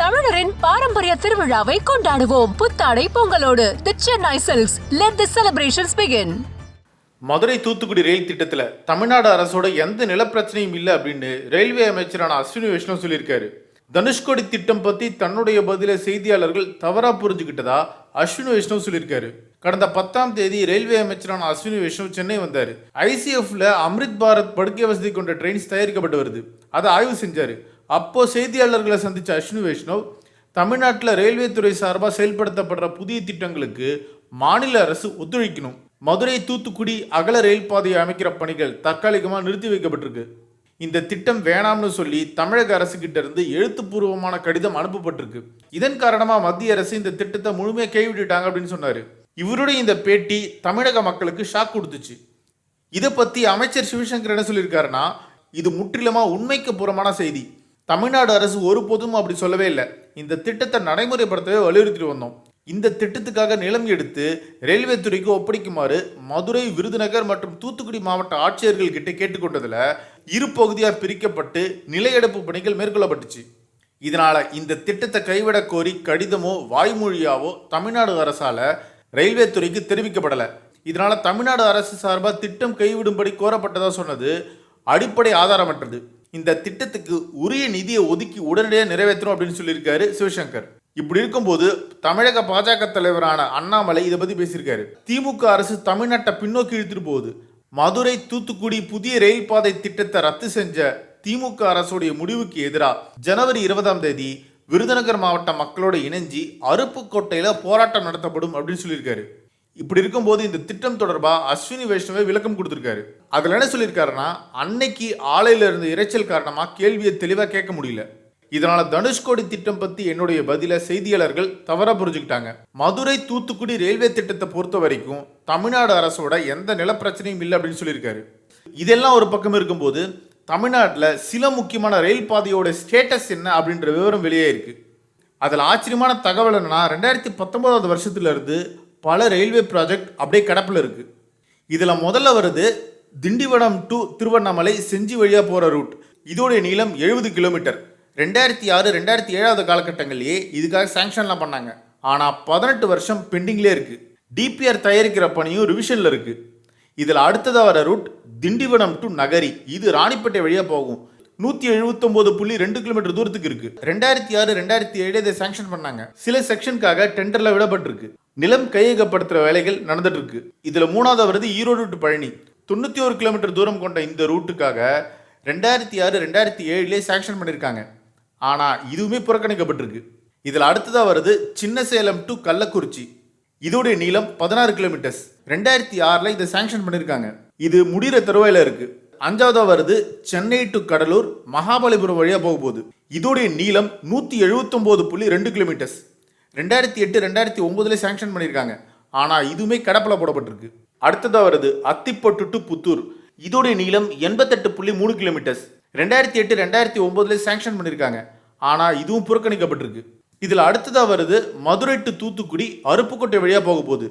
தமிழரின் பாரம்பரிய திருவிழாவை கொண்டாடுவோம். புத்தாடை பொங்கலோடு the Chennai silks let the celebrations begin Madurai Thoothukudi rail திட்டத்தில் தமிழ்நாடு அரசோட எந்த நிலப்பிரச்சனையும் இல்லை அப்படின்னு ரயில்வே அமைச்சரான அஸ்வினி விஷ்ணு சொல்லியிருக்காரு. தனுஷ்கோடி திட்டம் பற்றி தன்னுடைய பதில செய்தியாளர்கள் தவறாக புரிஞ்சுக்கிட்டதா அஸ்வினி விஷ்ணு சொல்லியிருக்காரு. கடந்த பத்தாம் தேதி ரயில்வே அமைச்சரான அஸ்வினி விஷ்ணு சென்னை வந்தார். ஐசிஎஃப்ல அம்ரித் பாரத் படுக்கை வசதி கொண்ட ட்ரெயின்ஸ் தயாரிக்கப்பட்டு வருது. அதை ஆய்வு செஞ்சார். அப்போது செய்தியாளர்களை சந்தித்த அஸ்வினி வைஷ்ணவ் தமிழ்நாட்டில் ரயில்வே துறை சார்பாக செயல்படுத்தப்படுற புதிய திட்டங்களுக்கு மாநில அரசு ஒத்துழைக்கணும். மதுரை தூத்துக்குடி அகல ரயில் பாதையை அமைக்கிற பணிகள் தற்காலிகமாக நிறுத்தி வைக்கப்பட்டிருக்கு. இந்த திட்டம் வேணாம்னு சொல்லி தமிழக அரசு இருந்து எழுத்துப்பூர்வமான கடிதம் அனுப்பப்பட்டிருக்கு. இதன் காரணமாக மத்திய அரசு இந்த திட்டத்தை முழுமையாக கைவிட்டுட்டாங்க அப்படின்னு சொன்னார். இவருடைய இந்த பேட்டி தமிழக மக்களுக்கு ஷாக் கொடுத்துச்சு. இதை பற்றி அமைச்சர் சிவசங்கர் என்ன சொல்லியிருக்காருன்னா இது முற்றிலுமா உண்மைக்கு புறமான செய்தி. தமிழ்நாடு அரசு ஒருபோதும் அப்படி சொல்லவே இல்லை. இந்த திட்டத்தை நடைமுறைப்படுத்தவே வலியுறுத்திட்டு வந்தோம். இந்த திட்டத்துக்காக நிலம் எடுத்து ரயில்வே துறைக்கு ஒப்படைக்குமாறு மதுரை விருதுநகர் மற்றும் தூத்துக்குடி மாவட்ட ஆட்சியர்கள் கிட்ட கேட்டுக்கொண்டதில் இரு பகுதியாக பிரிக்கப்பட்டு நிலையெடுப்பு பணிகள் மேற்கொள்ளப்பட்டுச்சு. இதனால இந்த திட்டத்தை கைவிட கோரி கடிதமோ வாய்மொழியாவோ தமிழ்நாடு அரசால ரயில்வே துறைக்கு தெரிவிக்கப்படலை. இதனால தமிழ்நாடு அரசு சார்பாக திட்டம் கைவிடும்படி கோரப்பட்டதா சொன்னது அடிப்படை ஆதாரமற்றது. இந்த திட்டத்துக்கு உரிய நிதியை ஒதுக்கி உடனடியாக நிறைவேற்றணும் அப்படின்னு சொல்லியிருக்காரு சிவசங்கர். இப்படி இருக்கும்போது தமிழக பாஜக தலைவரான அண்ணாமலை இதை பத்தி பேசியிருக்காரு. திமுக அரசு தமிழ்நாட்டை பின்னோக்கி இழுத்துட்டு போகுது. மதுரை தூத்துக்குடி புதிய ரயில் பாதை திட்டத்தை ரத்து செஞ்ச திமுக அரசுடைய முடிவுக்கு எதிராக ஜனவரி இருபதாம் தேதி விருதுநகர் மாவட்ட மக்களோட இணைஞ்சி அருப்புக்கோட்டையில போராட்டம் நடத்தப்படும் அப்படின்னு சொல்லியிருக்காரு. இப்படி இருக்கும்போது இந்த திட்டம் தொடர்பாக அஸ்வினி வைஷ்ணவே விளக்கம் கொடுத்துருக்காரு. அதில் என்ன சொல்லியிருக்காருன்னா அன்னைக்கு ஆலையில் இருந்த இரைச்சல் காரணமாக கேள்வியை தெளிவாக கேட்க முடியல. இதனால தனுஷ்கோடி திட்டம் பற்றி என்னுடைய பதிலை செய்தியாளர்கள் தவறாக புரிஞ்சுக்கிட்டாங்க. மதுரை தூத்துக்குடி ரயில்வே திட்டத்தை பொறுத்த வரைக்கும் தமிழ்நாடு அரசோட எந்த நிலப்பிரச்சனையும் இல்லை அப்படின்னு சொல்லியிருக்காரு. இதெல்லாம் ஒரு பக்கம் இருக்கும்போது தமிழ்நாட்டில் சில முக்கியமான ரயில் பாதையோட ஸ்டேட்டஸ் என்ன அப்படின்ற விவரம் வெளியே இருக்குது அதில் ஆச்சரியமான தகவல் என்னன்னா ரெண்டாயிரத்தி பத்தொன்பதாவது வருஷத்துலேருந்து பல ரயில்வே ப்ராஜெக்ட் அப்படியே கிடப்பில் இருக்குது இதில் முதல்ல வருது திண்டிவனம் டு திருவண்ணாமலை செஞ்சி வழியாக போகிற ரூட் இதோடைய நீளம் எழுபது கிலோமீட்டர் ரெண்டாயிரத்தி ஆறு ரெண்டாயிரத்தி ஏழாவது காலகட்டங்களிலேயே இதுக்காக சாங்ஷன்லாம் பண்ணாங்க. ஆனால் பதினெட்டு வருஷம் பெண்டிங்லேயே இருக்குது டிபிஆர் தயாரிக்கிற பணியும் ரிவிஷனில் இருக்குது இதில் அடுத்ததாக வர ரூட் திண்டிவனம் டு நகரி. இது ராணிப்பேட்டை வழியாக போகும். நூற்றி எழுபத்தொம்போது புள்ளி ரெண்டு கிலோமீட்டர் தூரத்துக்கு இருக்கு. ரெண்டாயிரத்தி ஆறு ரெண்டாயிரத்தி ஏழு இதை சாங்ஷன் பண்ணாங்க. சில செக்ஷனுக்காக டெண்டர்ல விடப்பட்டிருக்கு. நிலம் கையகப்படுத்துற வேலைகள் நடந்துட்டு இருக்கு இதுல மூணாவது வருது ஈரோடு டு பழனி. தொண்ணூத்தி ஒரு கிலோமீட்டர் தூரம் கொண்ட இந்த ரூட்டுக்காக ரெண்டாயிரத்தி ஆறு ரெண்டாயிரத்தி ஏழுலேயே சாங்ஷன் பண்ணியிருக்காங்க ஆனால் இதுவுமே புறக்கணிக்கப்பட்டிருக்கு. இதில் அடுத்ததாக வருது சின்ன சேலம் டு கள்ளக்குறிச்சி. இதோடைய நீளம் பதினாறு கிலோமீட்டர்ஸ் ரெண்டாயிரத்தி ஆறில் இதை சாங்ஷன் பண்ணியிருக்காங்க இது முடிகிற தருவாயில் இருக்குது அஞ்சாவதாக வருது சென்னை டு கடலூர் மகாபலிபுரம் வழியாக போக போகுது. இதோடைய நீளம் நூற்றி எழுபத்தொம்போது புள்ளி ரெண்டு கிலோமீட்டர்ஸ் ரெண்டாயிரத்தி எட்டு ரெண்டாயிரத்தி ஒம்போதுல சாங்ஷன் பண்ணியிருக்காங்க. ஆனால் இதுவுமே கடப்பில் போடப்பட்டிருக்கு. அடுத்ததாக வருது அத்திப்பட்டு டு புத்தூர். இதோடைய நீளம் எண்பத்தெட்டு புள்ளி மூணு கிலோமீட்டர்ஸ் ரெண்டாயிரத்தி எட்டு ரெண்டாயிரத்தி ஒம்போதுல சாங்ஷன் பண்ணியிருக்காங்க. ஆனால் இதுவும் புறக்கணிக்கப்பட்டிருக்கு. இதில் அடுத்ததாக வருது மதுரை டு தூத்துக்குடி அருப்புக்கோட்டை வழியாக போக போகுது.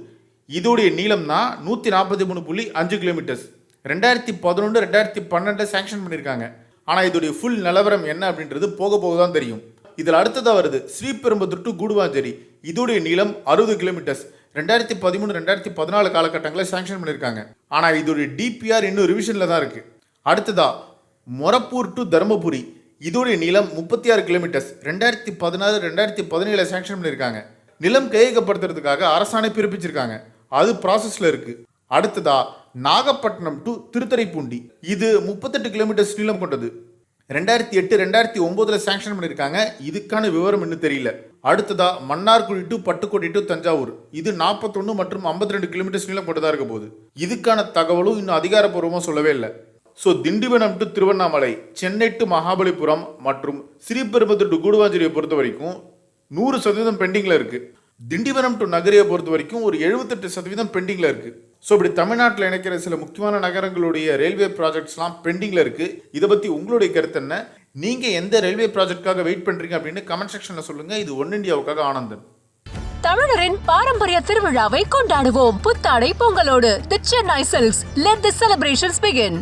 இதோடைய நீளம் தான் நூற்றி நாற்பத்தி மூணு புள்ளி அஞ்சு கிலோமீட்டர்ஸ் ரெண்டாயிரத்தி பதினொன்று ரெண்டாயிரத்தி பன்னெண்டில் சாங்ஷன் பண்ணியிருக்காங்க. ஆனால் இதோடைய ஃபுல் நிலவரம் என்ன அப்படின்றது போக போக தான் தெரியும். இதில் அடுத்ததாக வருது ஸ்ரீபெரும்புத்தூர் டு கூடுவாஞ்சேரி. இதோடைய நீளம் அறுபது கிலோமீட்டர்ஸ் ரெண்டாயிரத்தி பதிமூணு ரெண்டாயிரத்தி பதினாலு காலகட்டங்களில் சாங்ஷன் பண்ணியிருக்காங்க. ஆனால் இதோடைய டிபிஆர் இன்னும் ரிவிஷனில் தான் இருக்குது அடுத்ததா மொரப்பூர் டு தருமபுரி. இதோடைய நீளம் முப்பத்தி ஆறு கிலோமீட்டர்ஸ் ரெண்டாயிரத்தி பதினாறு ரெண்டாயிரத்தி பதினேழு சாங்ஷன் பண்ணியிருக்காங்க. நிலம் கையகப்படுத்துறதுக்காக அரசாணை பிறப்பிச்சிருக்காங்க. அது ப்ராசஸில் இருக்குது அடுத்ததா நாகப்பட்டினம் டு திருத்துறைப்பூண்டி. இது முப்பத்தெட்டு கிலோமீட்டர்ஸ் நீளம் கொண்டது. ரெண்டாயிரத்தி எட்டு ரெண்டாயிரத்தி ஒம்போதில் சாங்ஷன் பண்ணியிருக்காங்க இதுக்கான விவரம் இன்னும் தெரியல. அடுத்ததா மன்னார்குடி டு பட்டுக்கோட்டை டு தஞ்சாவூர். இது நாற்பத்தொன்று மற்றும் ஐம்பத்தி ரெண்டு கிலோமீட்டர்ஸ் நீளம் கொண்டதாக இருக்க போகுது. இதுக்கான தகவலும் இன்னும் அதிகாரப்பூர்வமாக சொல்லவே இல்லை. So Tindivanam to Tiruvannamalai Chennai to Mahabalipuram மற்றும் ஸ்ரீபெரும்புத்தூர் டு கூடுவாஞ்சேரியை பொறுத்த வரைக்கும் நூறு சதவீதம் பெண்டிங்கில் இருக்குது திண்டிவனம் டு நகரியை பொறுத்த வரைக்கும் ஒரு எழுபத்தெட்டு சதவீதம் பெண்டிங்கில் இருக்குது ஸோ இப்படி தமிழ்நாட்டில் இணைக்கிற சில முக்கியமான நகரங்களுடைய ரயில்வே ப்ராஜெக்ட்ஸ்லாம் பெண்டிங்கில் இருக்குது இதை பற்றி உங்களுடைய கருத்து என்ன? நீங்கள் எந்த ரயில்வே ப்ராஜெக்ட்காக வெயிட் பண்ணுறீங்க அப்படின்னு கமெண்ட் செக்ஷனில் சொல்லுங்கள் இது ஒன் இந்தியாவுக்காக ஆனந்தன். தமிழரின் பாரம்பரிய திருவிழாவை கொண்டாடுவோம். புத்தாடை பொங்கலோடு. The Chennai silks let the celebrations begin